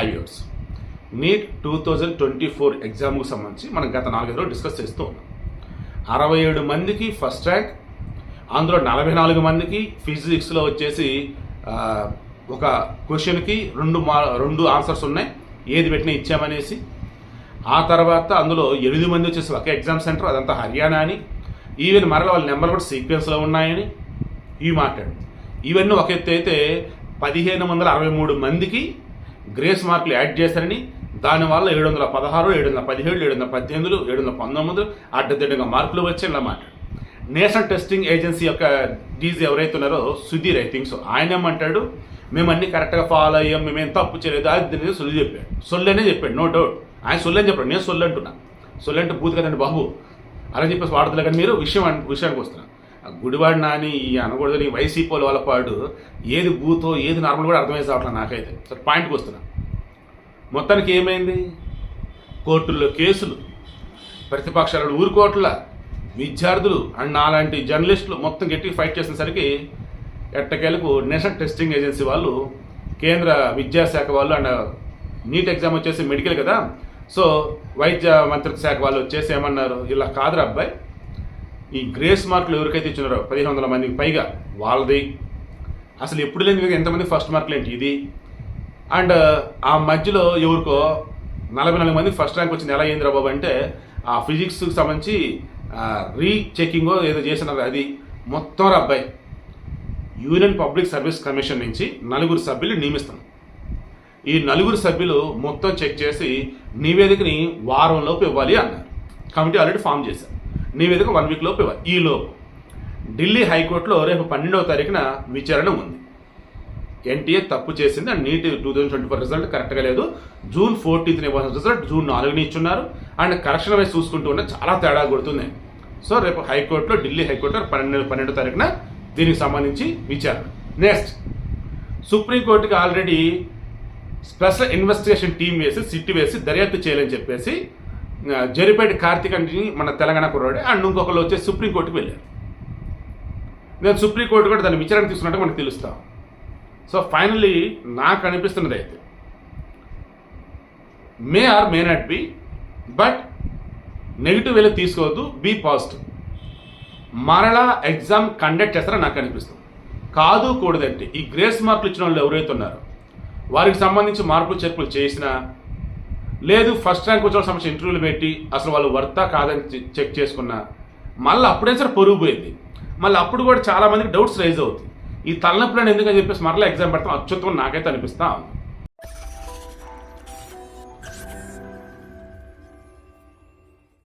Hi NEET two thousand twenty four ఎగ్జామ్కు సంబంధించి మనం గత నాలుగైదు రోజులు డిస్కస్ చేస్తూ ఉన్నాం. అరవై ఏడు మందికి ఫస్ట్ ర్యాంక్ అందులో నలభై నాలుగు మందికి ఫిజిక్స్లో వచ్చేసి ఒక క్వశ్చన్కి రెండు మా రెండు ఆన్సర్స్ ఉన్నాయి. ఏది పెట్టినా ఇచ్చామనేసి. ఆ తర్వాత అందులో ఎనిమిది మంది వచ్చేసి ఒక ఎగ్జామ్ సెంటర్ అదంతా హర్యానా అని. ఈవెన్ మరల వాళ్ళ నెంబర్ కూడా సీక్వెన్స్లో ఉన్నాయని ఇవి మాట్లాడు. ఇవన్నీ ఒక ఎత్తు అయితే పదిహేను వందల అరవై మూడు మందికి గ్రేస్ మార్కులు యాడ్ చేశారని దానివల్ల ఏడు వందల పదహారు ఏడు వందల పదిహేడు ఏడు వందల పద్దెనిమిది ఏడు వందల పంతొమ్మిది అడ్డదిడ్డగా మార్కులు వచ్చి ఇలా మాట్లాడు నేషనల్ టెస్టింగ్ ఏజెన్సీ యొక్క డీజీ ఎవరైతే ఉన్నారో సుధీర్ ఐ థింక్ సో ఆయన ఏమంటాడు మేము అన్ని కరెక్ట్గా ఫాలో అయ్యాం మేమేం తప్పు చేయలేదు అది దీని సొల్లు చెప్పాడు. సొల్లనే చెప్పాడు నో డౌట్. ఆయన సొల్లని చెప్పాడు నేను సొల్లు అంటున్నా సొల్లు అంటే బూత్ కదండి బాబు. అలా చెప్పేసి వాడతలే కానీ మీరు విషయం విషయానికి వస్తున్నా. ఆ గుడివాడు నాని ఈ అనకూడదు ఈ వైసీపీ వాళ్ళ పాడు ఏది బూతో ఏది నార్మల్ కూడా అర్థమయ్యే సావట్లేదు నాకైతే. సరే పాయింట్కి వస్తున్నా. మొత్తానికి ఏమైంది? కోర్టుల్లో కేసులు. ప్రతిపక్షాలు ఊరుకోట్ల విద్యార్థులు అండ్ నాలాంటి జర్నలిస్టులు మొత్తం గట్టి ఫైట్ చేసేసరికి ఎట్టకేలకు నేషనల్ టెస్టింగ్ ఏజెన్సీ వాళ్ళు కేంద్ర విద్యాశాఖ వాళ్ళు అండ్ నీట్ ఎగ్జామ్ వచ్చేసి మెడికల్ కదా. సో వైద్య మంత్రిత్వ శాఖ వాళ్ళు వచ్చేసి ఏమన్నారు? ఇలా కాదురా అబ్బాయి. ఈ గ్రేస్ మార్కులు ఎవరికైతే ఇచ్చినారో పదిహేను వందల మందికి పైగా వాళ్ళది. అసలు ఎప్పుడు లేని విధంగా ఎంతమంది ఫస్ట్ మార్కులు ఏంటి? ఇది. అండ్ ఆ మధ్యలో ఎవరికో నలభై నాలుగు మంది ఫస్ట్ ర్యాంక్ వచ్చింది. ఎలా అయింది బాబు అంటే ఆ ఫిజిక్స్కి సంబంధించి రీచెకింగ్ ఏదో చేసినారు అది. మొత్తం అబ్బాయి. యూనియన్ పబ్లిక్ సర్వీస్ కమిషన్ నుంచి నలుగురు సభ్యులు నియమిస్తాం. ఈ నలుగురు సభ్యులు మొత్తం చెక్ చేసి నివేదికని వారంలోపు ఇవ్వాలి అన్నారు. కమిటీ ఆల్రెడీ ఫామ్ చేశారు. నివేదిక వన్ వీక్ లోపు ఇవ్వాలి. ఈలోపు ఢిల్లీ హైకోర్టులో రేపు పన్నెండవ తారీఖున విచారణ ఉంది. ఎన్టీఏ తప్పు చేసింది and NEET two thousand twenty four result కరెక్ట్గా లేదు. జూన్ ఫోర్టీన్త్ ఇవ్వాల్సిన రిజల్ట్ జూన్ నాలుగుని ఇచ్చున్నారు. అండ్ కరెక్షన్ వైజ్ చూసుకుంటూ ఉంటే చాలా తేడా కొడుతుంది. సో రేపు హైకోర్టులో ఢిల్లీ హైకోర్టులో పన్నెండు పన్నెండో తారీఖున దీనికి సంబంధించి విచారణ. నెక్స్ట్ సుప్రీంకోర్టుకి ఆల్రెడీ స్పెషల్ ఇన్వెస్టిగేషన్ టీం వేసి సిట్ వేసి దర్యాప్తు చేయాలని చెప్పేసి జరిపేటి కార్తీక్ అంటే మన తెలంగాణ కుర్రాడే. అండ్ ఇంకొకరు వచ్చేసి సుప్రీంకోర్టుకి వెళ్ళారు. నేను సుప్రీంకోర్టు కూడా దాన్ని విచారణ తీసుకున్నట్టు మనకు తెలుస్తాం. సో ఫైనలీ నాకు అనిపిస్తున్నది అయితే. May or may not be but negative వేలో తీసుకోవద్దు బీ పాజిటివ్ మరలా ఎగ్జామ్ కండక్ట్ చేస్తారని నాకు అనిపిస్తుంది. కాదు కూడదంటే ఈ గ్రేస్ మార్కులు ఇచ్చిన వాళ్ళు ఎవరైతే ఉన్నారో వారికి సంబంధించి మార్పులు చేర్పులు చేసినా లేదు ఫస్ట్ ర్యాంక్ వచ్చిన సంబంధించి ఇంటర్వ్యూలు పెట్టి అసలు వాళ్ళు వర్తా కాదని చెక్ చేసుకున్నా మళ్ళీ అప్పుడే సరే పొరుగుపోయింది మళ్ళీ అప్పుడు కూడా చాలా మందికి డౌట్స్ రైజ్ అవుతాయి. ఈ తలనొప్పులను ఎందుకని చెప్పేసి మరలా ఎగ్జామ్ పెడతాం? అత్యుత్తమం నాకైతే అనిపిస్తా ఉంది.